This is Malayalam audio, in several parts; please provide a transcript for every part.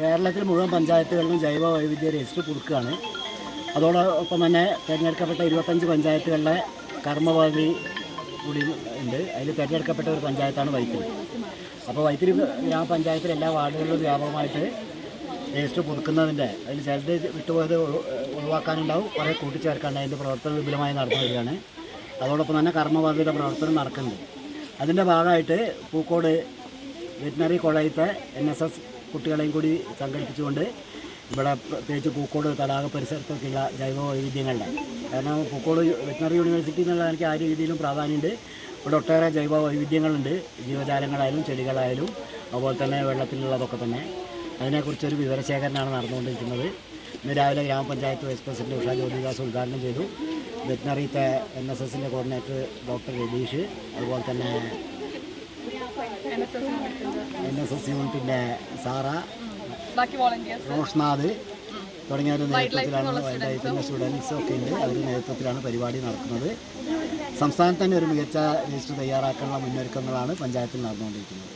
കേരളത്തിൽ മുഴുവൻ പഞ്ചായത്തുകളിലും ജൈവ വൈവിധ്യ രജിസ്റ്റർ കൊടുക്കുകയാണ് അതോടൊപ്പം തന്നെ തിരഞ്ഞെടുക്കപ്പെട്ട ഇരുപത്തഞ്ച് പഞ്ചായത്തുകളുടെ കർമ്മപദ്ധതി കൂടി ഉണ്ട്. അതിൽ തിരഞ്ഞെടുക്കപ്പെട്ട ഒരു പഞ്ചായത്താണ് വൈത്തിരി. അപ്പോൾ വൈത്തിരി ഗ്രാമപഞ്ചായത്തിലെ എല്ലാ വാർഡുകളിലും വ്യാപകമായിട്ട് രജിസ്റ്റർ പുതുക്കുന്നതിന്റെ അതിൽ ചിലത് വിട്ടുപോയത് ഒഴി- ഒഴിവാക്കാനുണ്ടാവും. കുറേ കൂട്ടിച്ചേർക്കാണ്ട് അതിന്റെ പ്രവർത്തനം വിപുലമായി നടന്നു വരികയാണ്. അതോടൊപ്പം തന്നെ കർമ്മപദ്ധതിയുടെ പ്രവർത്തനം നടക്കുന്നുണ്ട്. അതിന്റെ ഭാഗമായിട്ട് പൂക്കോട് വെറ്റിനറി കോളേജിലത്തെ എൻ എസ് എസ് കുട്ടികളെയും കൂടി സംഘടിപ്പിച്ചുകൊണ്ട് ഇവിടെ പ്രത്യേകിച്ച് പൂക്കോട് തടാക പരിസരത്തൊക്കെയുള്ള ജൈവ വൈവിധ്യങ്ങളുടെ കാരണം പൂക്കോട് വെറ്റിനറി യൂണിവേഴ്സിറ്റി എന്നുള്ള എനിക്ക് ആ രീതിയിലും പ്രാധാന്യമുണ്ട്. ഇവിടെ ഒട്ടേറെ ജൈവ വൈവിധ്യങ്ങളുണ്ട്. ജീവജാലങ്ങളായാലും ചെടികളായാലും അതുപോലെ തന്നെ വെള്ളത്തിലുള്ളതൊക്കെ തന്നെ. അതിനെക്കുറിച്ചൊരു വിവരശേഖരണമാണ് നടന്നുകൊണ്ടിരിക്കുന്നത്. ഇന്ന് രാവിലെ ഗ്രാമപഞ്ചായത്ത് വൈസ് പ്രസിഡന്റ് ഉഷ ജ്യോതിദാസ് ഉദ്ഘാടനം ചെയ്തു. വെറ്റിനറിത്തെ എൻ എസ് എസിന്റെ കോർഡിനേറ്റർ ഡോക്ടർ രതീഷ് അതുപോലെ തന്നെ എൻ എസ് എസ് യൂണിറ്റിന്റെ സാറ. റോഷ്നാഥ് തുടങ്ങിയവരുടെ നേതൃത്വത്തിലാണ് വൈൽഡ് ലൈഫിന്റെ സ്റ്റുഡൻസ് ഒക്കെ ഉണ്ട്. അവരുടെ നേതൃത്വത്തിലാണ് പരിപാടി നടക്കുന്നത്. സംസ്ഥാനത്ത് തന്നെ ഒരു മികച്ച ലിസ്റ്റ് തയ്യാറാക്കാനുള്ള മുന്നൊരുക്കങ്ങളാണ് പഞ്ചായത്തിൽ നടന്നുകൊണ്ടിരിക്കുന്നത്.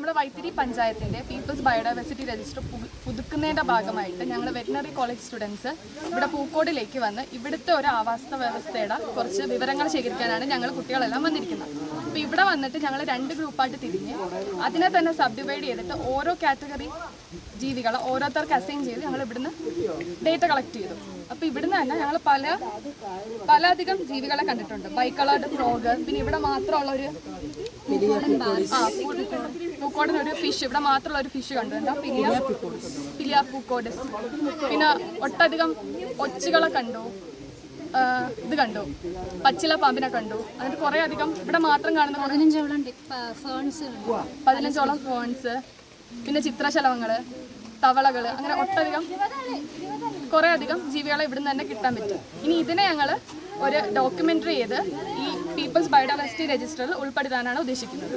നമ്മുടെ വൈത്തിരി പഞ്ചായത്തിന്റെ പീപ്പിൾസ് ബയോഡൈവേഴ്സിറ്റി രജിസ്റ്റർ പുതുക്കുന്നതിന്റെ ഭാഗമായിട്ട് ഞങ്ങൾ വെറ്റിനറി കോളേജ് സ്റ്റുഡൻസ് ഇവിടെ പൂക്കോടിലേക്ക് വന്ന് ഇവിടുത്തെ ഒരു ആവാസ വ്യവസ്ഥയുടെ കുറച്ച് വിവരങ്ങൾ ശേഖരിക്കാനാണ് ഞങ്ങൾ കുട്ടികളെല്ലാം വന്നിരിക്കുന്നത്. അപ്പോൾ ഇവിടെ വന്നിട്ട് ഞങ്ങൾ രണ്ട് ഗ്രൂപ്പായിട്ട് തിരിഞ്ഞ് അതിനെ തന്നെ സബ് ഡിവൈഡ് ചെയ്തിട്ട് ഓരോ കാറ്റഗറി ജീവികളെ ഓരോരുത്തർക്ക് അസൈൻ ചെയ്ത് ഞങ്ങൾ ഇവിടുന്ന് ഡേറ്റ കളക്ട് ചെയ്തു. അപ്പോൾ ഇവിടുന്ന് തന്നെ ഞങ്ങൾ പല പല അധികം ജീവികളെ കണ്ടിട്ടുണ്ട്. ബൈക്കളായിട്ട് ഫ്രോഗ് പിന്നെ ഇവിടെ മാത്രമുള്ള ഒരു ആ, പൂക്കോടിന് ഒരു ഫിഷ് ഇവിടെ മാത്രമുള്ള ഒരു ഫിഷ് കണ്ടു. എന്താ? പിലിയ പിലിയ പൂക്കോഡസ് പിന്നെ ഒട്ടധികം ഒച്ചുകളെ കണ്ടു. ഇത് കണ്ടു. പച്ചില പാമ്പിനെ കണ്ടു. എന്നിട്ട് കുറേ അധികം ഇവിടെ മാത്രം കാണുന്ന പതിനഞ്ചോളം ഫേൺസ് പതിനഞ്ചോളം ഫോൺസ് പിന്നെ ചിത്രശലഭങ്ങൾ തവളകൾ അങ്ങനെ ഒട്ടധികം കുറേ അധികം ജീവികളെ ഇവിടുന്ന് തന്നെ കിട്ടാൻ പറ്റും. ഇനി ഇതിനെ ഞങ്ങൾ ഒരു ഡോക്യുമെന്ററി ചെയ്ത് ഈ പീപ്പിൾസ് ബയോഡൈവേഴ്സിറ്റി രജിസ്റ്ററിൽ ഉൾപ്പെടുത്താനാണ് ഉദ്ദേശിക്കുന്നത്.